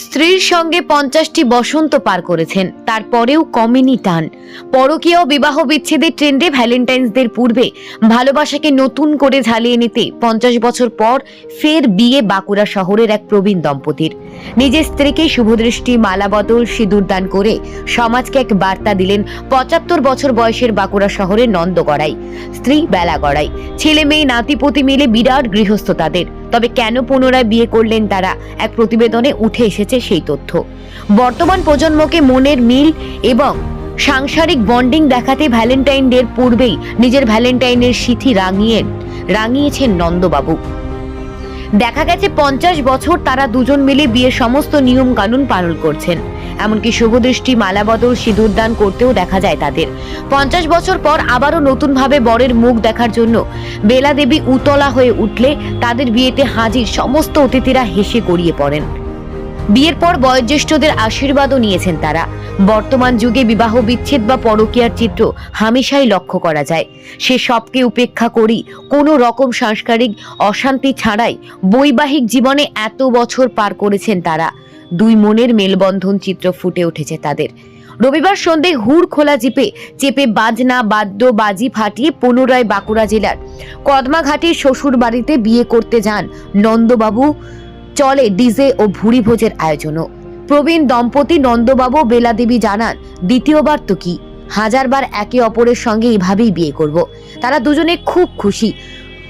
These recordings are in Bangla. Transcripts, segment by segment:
স্ত্রীর সঙ্গে পঞ্চাশটি বসন্ত পার করেছেন, তারপরেও কমেনি টান। পরকীয় বিবাহ বিচ্ছেদের ট্রেন্ডে ভ্যালেন্টাইন্সদের পূর্বে ভালোবাসাকে নতুন করে ঝালিয়ে নিতে পঞ্চাশ বছর পর ফের বিয়ে বাঁকুড়া শহরের এক প্রবীণ দম্পতির। নিজের স্ত্রীকে শুভদৃষ্টি, মালা বদল, সিঁদুর দান করে সমাজকে এক বার্তা দিলেন পঁচাত্তর বছর বয়সের বাঁকুড়া শহরের নন্দগড়াই, স্ত্রী বেলা গড়াই ছেলে মেয়ে নাতিপতি মিলে বিরাট গৃহস্থ তাদের। তবে কেন পুনরায় বিয়ে করলেন তারা? এক প্রতিবেদনে উঠে এসেছে সেই তথ্য। বর্তমান প্রজন্মকে মনের মিল এবং সাংসারিক বন্ডিং দেখাতে ভ্যালেন্টাইন ডের পূর্বেই নিজের ভ্যালেন্টাইনের সিথি রাঙিয়ে রাঙিয়েছেন নন্দবাবু। দেখা গেছে পঞ্চাশ বছর তারা দুজন মিলে বিয়ের সমস্ত নিয়ম কানুন পালন করছেন। এমনকি শুভদৃষ্টি মালাবদল সিঁদুরদান সিঁদুর দান করতেও দেখা যায় তাদের। পঞ্চাশ বছর পর আবারও নতুনভাবে বরের মুখ দেখার জন্য বেলা দেবী উতলা হয়ে উঠলে তাদের বিয়েতে হাজির সমস্ত অতিথিরা হেসে গড়িয়ে পড়েন। বিয়ের পর বয়োজ্যেষ্ঠদের আশীর্বাদও নিয়েছেন তারা। বর্তমান যুগে বিবাহ বিচ্ছেদ বা পরকীয়ার চিত্র হামেশাই লক্ষ্য করা যায়। সে সবকে উপেক্ষা করি, কোনো রকম সাংস্কারিক অশান্তি ছাড়াই বৈবাহিক জীবনে এত বছর পার করেছেন তারা। দুই মনের মেলবন্ধন চিত্র ফুটে উঠেছে তাদের। রবিবার সন্ধে হুড় খোলা জিপে চেপে বাজনা, বাদ্য, বাজি ফাটিয়ে পুনরায় বাঁকুড়া জেলার কদমাঘাটির শ্বশুর বাড়িতে বিয়ে করতে যান নন্দবাবু। চলে ডিজে ও ভুরি ভোজের আয়োজনও। প্রবীণ দম্পতি নন্দবাবু বেলা দেবী জানান, দ্বিতীয়বার তো কি? হাজারবার একে অপরের সঙ্গে এভাবেই বিয়ে করব। তারা দুজনে খুব খুশি।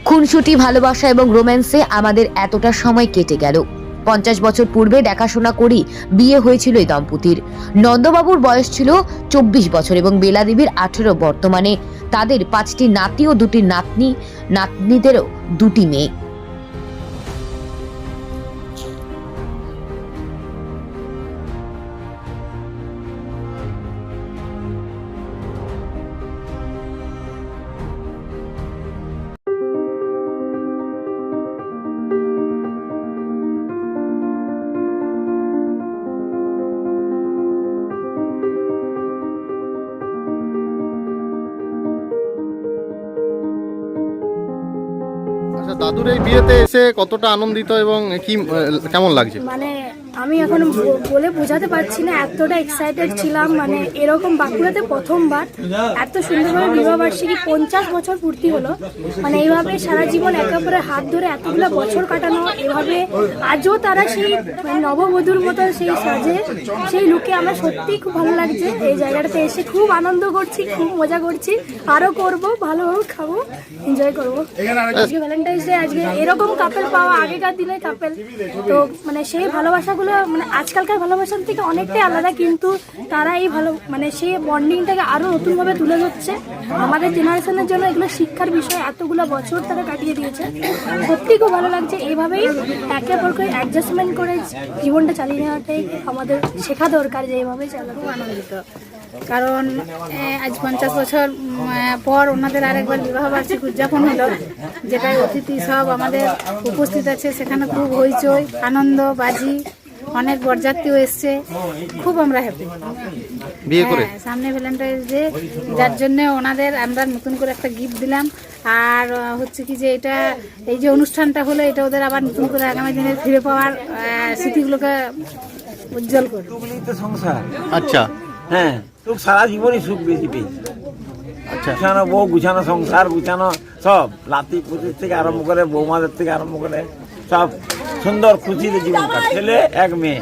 খুনসুটি, ভালোবাসা এবং রোম্যান্সে আমাদের এতটা সময় কেটে গেল। পঞ্চাশ বছর পূর্বে দেখাশোনা করি বিয়ে হয়েছিল এই দম্পতির। নন্দবাবুর বয়স ছিল চব্বিশ বছর এবং বেলা দেবীর আঠেরো বর্তমানে। তাদের পাঁচটি নাতি ও দুটি নাতনি, নাতনিদেরও দুটি মেয়ে। দাদুর এই বিয়েতে এসে কতটা আনন্দিত এবং কি কেমন লাগছে? মানে আমি এখন বলে বোঝাতে পারছি না, এতটা এক্সাইটেড ছিলাম মানে এরকম বাঁকুড়াতে প্রথমবার, এত সুন্দরভাবে বিবাহবার্ষিকী পঞ্চাশ বছর পূর্তি হলো মানে এইভাবে সারা জীবন একে অপরের হাত ধরে এতগুলো বছর কাটানো, এভাবে আজও তারা সেই নববধূর মতো সেই সাজে, সেই লুকে আমার সত্যিই খুব ভালো লাগছে, এই জায়গাটাতে এসে খুব আনন্দ করছি, খুব মজা করছি, আরও করব ভালোভাবে খাব এনজয় করব। আজকে ভ্যালেন্টাইন্স ডে আজকে এরকম কাপেল পাওয়া, আগেকার দিনের কাপেল তো মানে সেই ভালোবাসাগুলো মানে আজকালকার ভালোবাসার থেকে অনেকটাই আলাদা, কিন্তু তারা এই ভালো মানে সেই বন্ডিংটাকে আরও নতুনভাবে তুলে ধরছে। আমাদের জেনারেশনের জন্য এগুলো শিক্ষার বিষয়, এতগুলো বছর তারা কাটিয়ে দিয়েছে। সত্যি খুব ভালো লাগছে এইভাবেই একে অপরকে অ্যাডজাস্টমেন্ট করে জীবনটা চালিয়ে নেওয়াটাই আমাদের শেখা দরকার যে এইভাবে চালাবো আনন্দিত। কারণ আজ পঞ্চাশ বছর পর ওনাদের আরেকবার বিবাহ বার্ষিক উদযাপন হলো, যেটায় অতিথি সব আমাদের উপস্থিত আছে। সেখানে খুব হইচই, আনন্দ, বাজি অনেক বরযাত্রীও এসছে। খুব আমরা হ্যাপি বিয়ে করে? সামনে ভ্যালেন্টাইন্স ডে যার জন্য ওনাদের আমরা নতুন করে একটা গিফট দিলাম। আর হচ্ছে কি যে এটা এই যে অনুষ্ঠানটা হলো এটা ওদের আবার নতুন করে আগামী দিনে ফিরে পাওয়ার স্মৃতিগুলোকে উজ্জ্বল সুখলিত সংসার। আচ্ছা। হ্যাঁ সুখ সারা জীবনই সুখ বেশি পেয়েছি। আচ্ছা। গুছানো বউ গুছানো সংসার গুছানো সব। লাতি পুতির থেকে আরম্ভ করে বৌমাদের থেকে আরম্ভ করে সব সুন্দর খুশিতে জীবন কাটছে ছেলে এক মেয়ে।